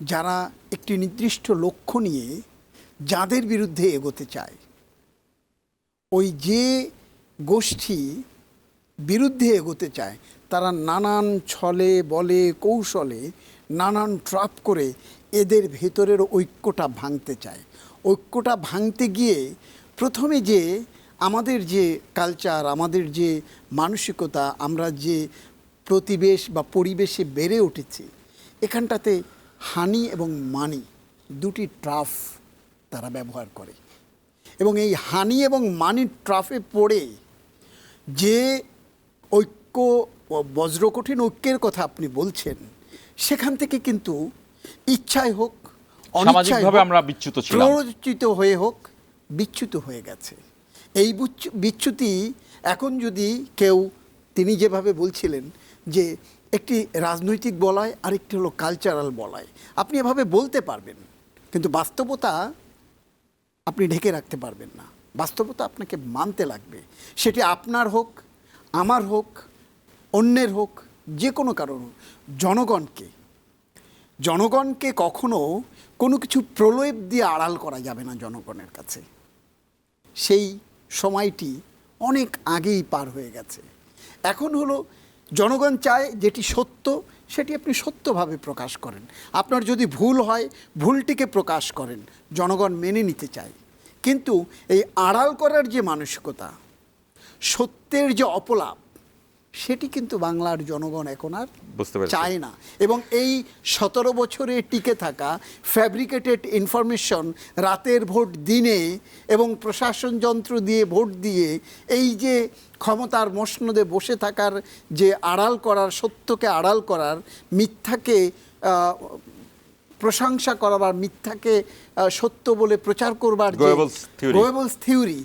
যারা একটি নির্দিষ্ট লক্ষ্য নিয়ে যাদের বিরুদ্ধে এগোতে চায়। ওই যে গোষ্ঠী বিরুদ্ধে এগোতে চায়, তারা নানান ছলে বলে, কৌশলে নানান ট্রাপ করে এদের ভেতরের ঐক্যটা ভাঙতে চায়। ঐক্যটা ভাঙতে গিয়ে প্রথমে যে আমাদের যে কালচার আমাদের যে মানসিকতা, আমরা যে প্রতিবেশ বা পরিবেশে বেড়ে উঠেছি, এখানটাতে হানি এবং মানি দুটি ট্রাফ তারা ব্যবহার করে এবং এই হানি এবং মানির ট্রাফে পড়ে যে ঐক্য বজ্রকঠিন ঐক্যের কথা আপনি বলছেন সেখান থেকে কিন্তু ইচ্ছায় হোক সামাজিকভাবে আমরা বিচ্যুত ছিলাম। প্ররোচিত হয়ে হোক বিচ্যুত হয়ে গেছে এই বিচ্যুতি এখন যদি কেউ তিনি যেভাবে বলছিলেন যে একটি রাজনৈতিক বলয়, আরেকটি হলো কালচারাল বলয়। আপনি এভাবে বলতে পারবেন, কিন্তু বাস্তবতা আপনি ঢেকে রাখতে পারবেন না। বাস্তবতা আপনাকে মানতে লাগবে। সেটি আপনার হোক, আমার হোক, অন্যের হোক, যে কোনো কারণ হোক, জনগণকে। জনগণকে কখনো কোনো কিছু প্রলোভ দিয়ে আড়াল করা যাবে না জনগণের কাছে। সেই সময়টি অনেক আগেই পার হয়ে গেছে। এখন হলো জনগণ চায় যেটি সত্য, সেটি আপনি সত্যভাবে প্রকাশ করেন। আপনার যদি ভুল হয়, ভুলটিকে প্রকাশ করেন। জনগণ মেনে নিতে চায়। কিন্তু এই আড়াল করার যে মানসিকতা, সত্যের যে অপলাপ সেটি কিন্তু বাংলার জনগণ এখন আর বুঝতে চায় না। এবং এই সতেরো বছরে টিকে থাকা ফ্যাব্রিকেটেড ইনফরমেশন রাতের ভোট দিনে এবং প্রশাসন যন্ত্র দিয়ে ভোট দিয়ে এই যে ক্ষমতার মসনদে বসে থাকার যে আড়াল করার সত্যকে আড়াল করার মিথ্যাকে প্রশংসা করার আর মিথ্যাকে সত্য বলে প্রচার করবার গোয়েবলস থিওরি